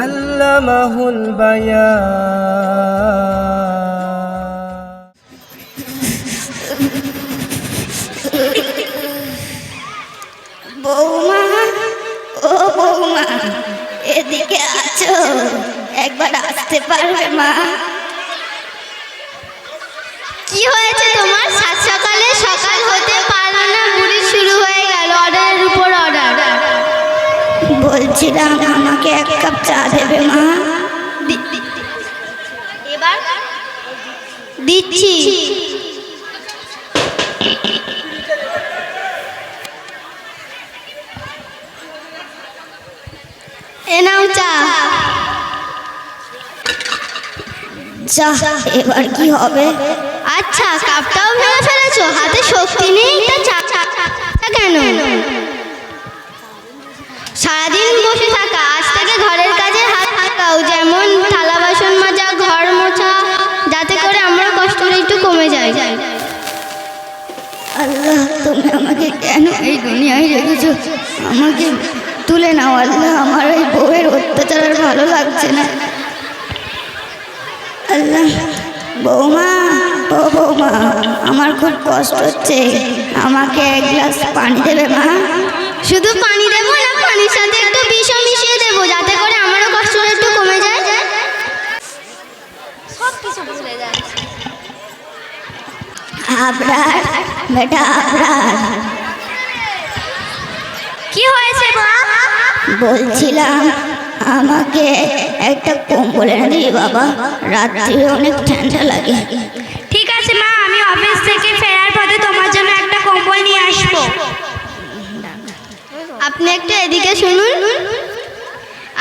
আল্লামাহুল বায়া। বৌমা ও বৌমা এদিকে আছো? একবার আসতে পারবে মা? বলছিলাম আমাকে এক কাপ চা দেবে মা। এবার দিচ্ছি। এ নাও চা। যা এবার কি হবে? আচ্ছা কাপটাও ভেঙে ফেলেছো হাতে শক্তি নেই? কমে যায়। আল্লাহ তুমি আমাকে কেন এই দুনিয়ায় রেখেছো? আমাকে তুলে নাও আল্লাহ আমার এই বউয়ের অত্যাচার আর ভালো লাগছে না। আল্লাহ বৌমা ও বৌমা আমার খুব কষ্ট হচ্ছে। আমাকে এক গ্লাস পানি দেবে মা? শুধু পানি দেবো না বেটা কি হয়েছে মা? বলছিলাম আমাকে একটা কম্বল এনে দিই বাবা রাত্রি অনেক ঠান্ডা লাগে। ঠিক আছে মা আমি অফিস থেকে ফেরার পথে তোমার জন্য একটা কম্বল নিয়ে আসব। আপনি একটু এদিকে শুনুন।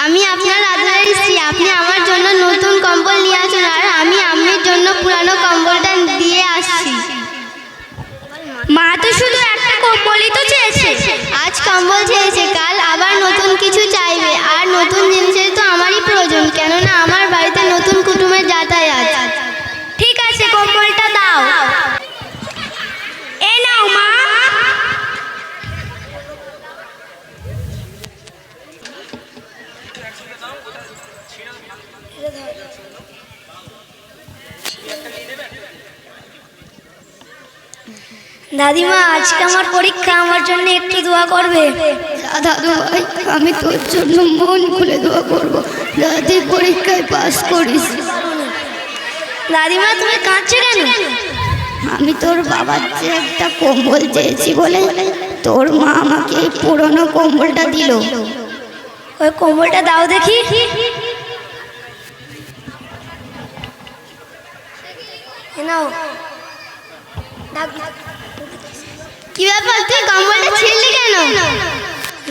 আমি আপনার আদরের স্ত্রী আপনি আমার চেয়েছে কাল আবার নতুন কিছু চাইবে আর নতুন জিনিসের দাদিমা আজকে আমার পরীক্ষা আমার জন্য একটু দোয়া করবে। দাদু ভাই আমি তোর জন্য মন খুলে দোয়া করব। যাতে পরীক্ষায় পাস করিস। দাদিমা তুমি কাঁদছো কেন? আমি তোর বাবার যে একটা কম্বল চেয়েছি বলে তোর মা আমাকে এই পুরনো কম্বলটা দিল। ওই কম্বলটা দাও দেখি। নাও। কি ব্যাপার? তুই কম্বলটা ছিঁড়লি কেন?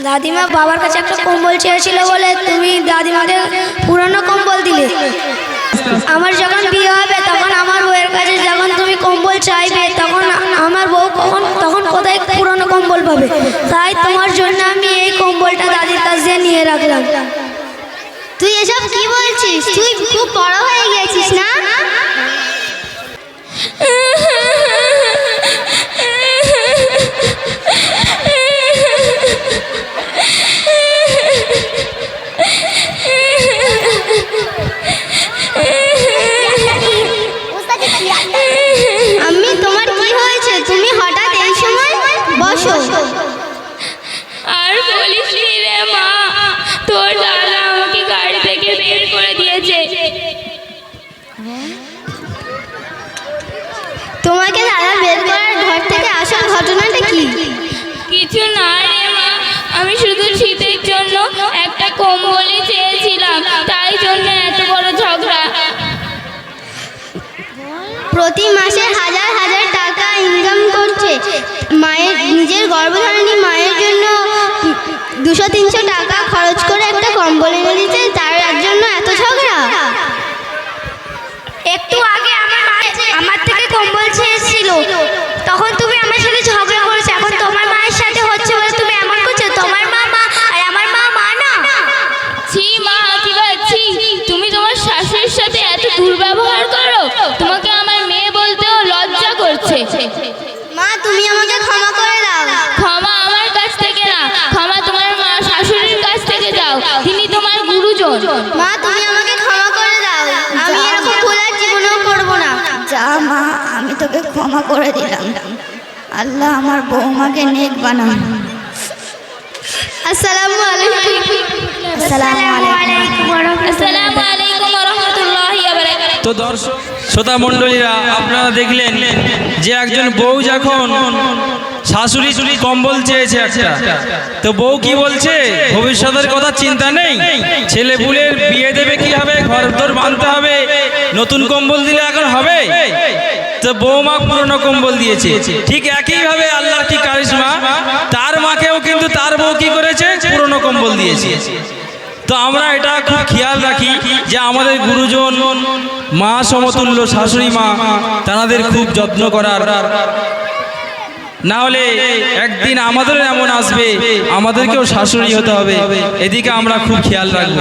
দাদিমা বাবার কাছে একটা কম্বল চেয়েছিল বলে তুমি দাদিমাকে পুরনো কম্বল দিলে। আমার যখন বিয়ে হবে, তখন আমার বউয়ের কাছে যখন তুমি কম্বল চাইবে, তখন আমার বউ কখন, তখন কোথায় পুরনো কম্বল পাবে? তাই তোমার জন্য আমি এই কম্বলটা দাদির কাছে নিয়ে রাখলাম। তুই এসব কি বলছিস? তুই খুব বড় হয়ে কিছু না রে মা। আমি শুধু শীতের জন্য একটা কম্বলই চেয়েছিলাম। তাই জন্য এত বড় ঝগড়া। প্রতি মাসে হাজার হাজার টাকা ইনকাম করছে। মায়ের, নিজের গর্ভধারণী মায়ের জন্য দুশো তিনশো টাকা খরচ করে একটা কম্বল এনে দিতে তার মা তুমি আমাকে ক্ষমা করে দাও। ক্ষমা আমার কাছ থেকে না। ক্ষমা তোমার মা শাশুড়ির কাছ থেকে দাও। তিনি তোমার গুরুজন। মা তুমি আমাকে ক্ষমা করে দাও। আমি এরকম ভুল আর জীবনেও করব না। যা মা আমি তোকে ক্ষমা করে দিলাম। আল্লাহ আমার বৌমাকে নেক বানান। আসসালামু আলাইকুম। আসসালামু আলাইকুম। আসসালামু আলাইকুম ওয়া রাহমাতুল্লাহি ওয়া বারাকাতুহু। তো দর্শক শ্রোতা মণ্ডলীরা, আপনারা দেখলেন যে একজন বউ যখন শাশুড়ি কম্বল চেয়েছে একটা, তো বউ কি বলছে? ভবিষ্যতের কথা চিন্তা নেই। ছেলে পুলের বিয়ে দেবে কি হবে ঘর দর বাঁধতে হবে। নতুন কম্বল দিলে এখন হবে। তো বৌমা পুরনো কম্বল দিয়েছে। ঠিক একইভাবে আল্লাহ ঠিক কারিশমা? তার মাকেও কিন্তু তার বউ কি করেছে? পুরনো কম্বল দিয়েছে। তো আমরা এটা খুব খেয়াল রাখি যে আমাদের গুরুজন মা সমতুল্য শাশুড়ি মা তাদের খুব যত্ন করার। না হলে একদিন আমাদেরও এমন আসবে, আমাদেরকেও শাশুড়ি হতে হবে। এদিকে আমরা খুব খেয়াল রাখব।